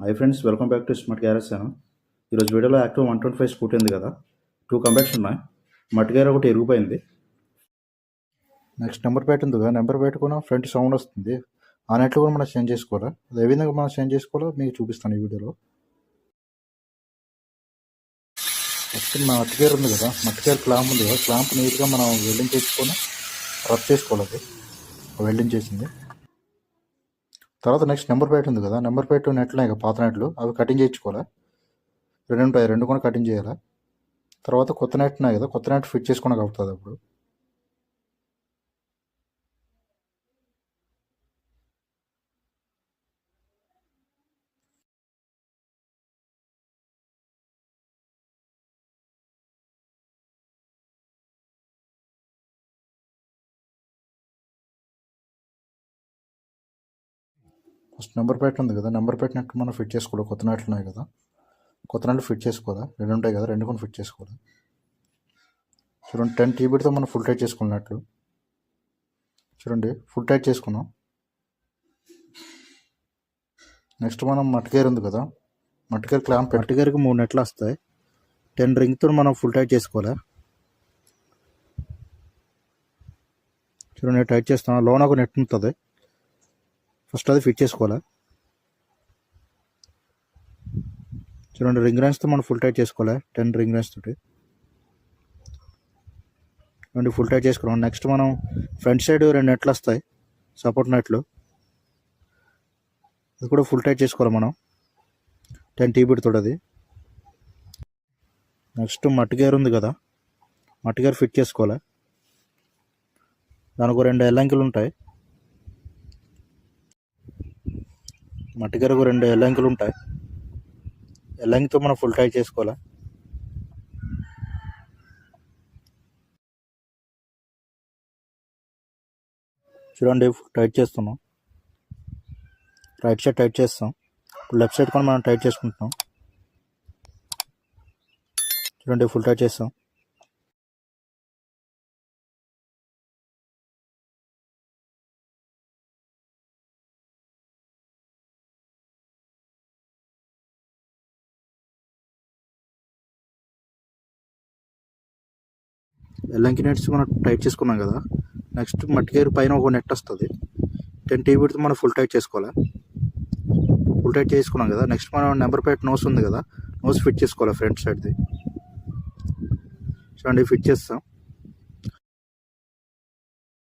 Hi friends welcome back to smart garage channel ఈరోజు వీడియోలో active one twenty five scooty ఉంది కదా. Two comebacks ఉన్నాయి. మట్టి గేర్ ఒకటి ఇరిగిపోయింది నెక్స్ట్ నెంబర్ ప్లేట్ ఉంది కదా. నెంబర్ ప్లేట్ కూడా ఫ్రంట్ సౌండ్ వస్తుంది. ఆ నెట్లో కూడా మనం చేంజ్ చేసుకోవాలా? అది ఏ విధంగా మనం చేంజ్ చేసుకోవాలో మీకు చూపిస్తాను ఈ వీడియోలో. ఫస్ట్ మన మట్టిగేర్ ఉంది కదా. మట్టిగేర్ క్లాంప్ ఉంది కదా. క్లాంప్ నీట్గా మనం వెల్డింగ్ చేసుకొని రబ్ చేసుకోవాలి అది. వెల్డింగ్ చేసింది. తర్వాత నెక్స్ట్ నెంబర్ ప్లేట్ ఉంది కదా నెంబర్ ప్లేట్ నెట్లు ఇక పాత నెట్లు అవి కటింగ్ చేయించుకోవాలా? రెండు ఉంటాయి రెండు కూడా కటింగ్ చేయాలా? తర్వాత కొత్త నెట్ ఉన్నాయి కదా కొత్త నెట్ ఫిట్ చేసుకోవడానికి అవుతుంది అప్పుడు. ఫస్ట్ నెంబర్ ప్లేట్ ఉంది కదా నెంబర్ ప్లేట్ నెట్ మనం ఫిట్ చేసుకోవాలి? కొత్త నెట్లు ఉన్నాయి కదా. కొత్త నెట్లు ఫిట్ చేసుకోవాలా? రెండు ఉంటాయి కదా రెండు కూడా ఫిట్ చేసుకోవాలి? చూడండి టెన్ టీబీతో మనం ఫుల్ టైట్ చేసుకున్నట్లు చూడండి ఫుల్ టైట్ చేసుకున్నాం. నెక్స్ట్ మనం మట్టికేర్ ఉంది కదా మట్టికేర్ క్లాంప్ మట్టికేర్కి మూడు నెట్లు వస్తాయి. టెన్ రింగ్తో మనం ఫుల్ టైట్ చేసుకోవాలి? చూడండి టైట్ చేస్తాం లోన ఒక నెట్ ఉంటుంది. ఫస్ట్ అది ఫిట్ చేసుకోవాలా? చూడండి రింగ్ రాన్స్తో మనం ఫుల్ టైట్ చేసుకోవాలి? టెన్ రింగ్ రైన్స్ తోటి. రెండు ఫుల్ టైట్ చేసుకున్నాం. నెక్స్ట్ మనం ఫ్రంట్ సైడ్ రెండు నెట్లు వస్తాయి సపోర్ట్ నెట్లు. అది కూడా ఫుల్ టైట్ చేసుకోవాలి మనం. టెన్ టీబీడ్ తోడది అది. నెక్స్ట్ మట్టిగేర్ ఉంది కదా. మట్టిగేర్ ఫిట్ చేసుకోవాలి? దానికి రెండు ఎల్లంకిలు ఉంటాయి. మట్టిగరకు రెండు ఎల్లంకులు ఉంటాయి. ఎల్లంకితో మనం ఫుల్ టైట్ చేసుకోవాలా? చూడండి టైట్ చేస్తున్నాం. రైట్ సైడ్ టైట్ చేస్తాం. లెఫ్ట్ సైడ్ కూడా మనం టైట్ చేసుకుంటున్నాం. చూడండి ఫుల్ టైట్ చేస్తాం. ఎల్లంకి నెట్స్ మనం టైట్ చేసుకున్నాం కదా నెక్స్ట్ మట్టికేరు పైన ఒక నెట్ వస్తుంది. టెన్ టీబీతో మనం ఫుల్ టైట్ చేసుకోవాలి? ఫుల్ టైట్ చేసుకున్నాం కదా నెక్స్ట్ మనం నెంబర్ ప్లేట్ నోస్ ఉంది కదా నోస్ ఫిట్ చేసుకోవాలి ఫ్రంట్ సైడ్ది చూడండి ఫిట్ చేస్తాం.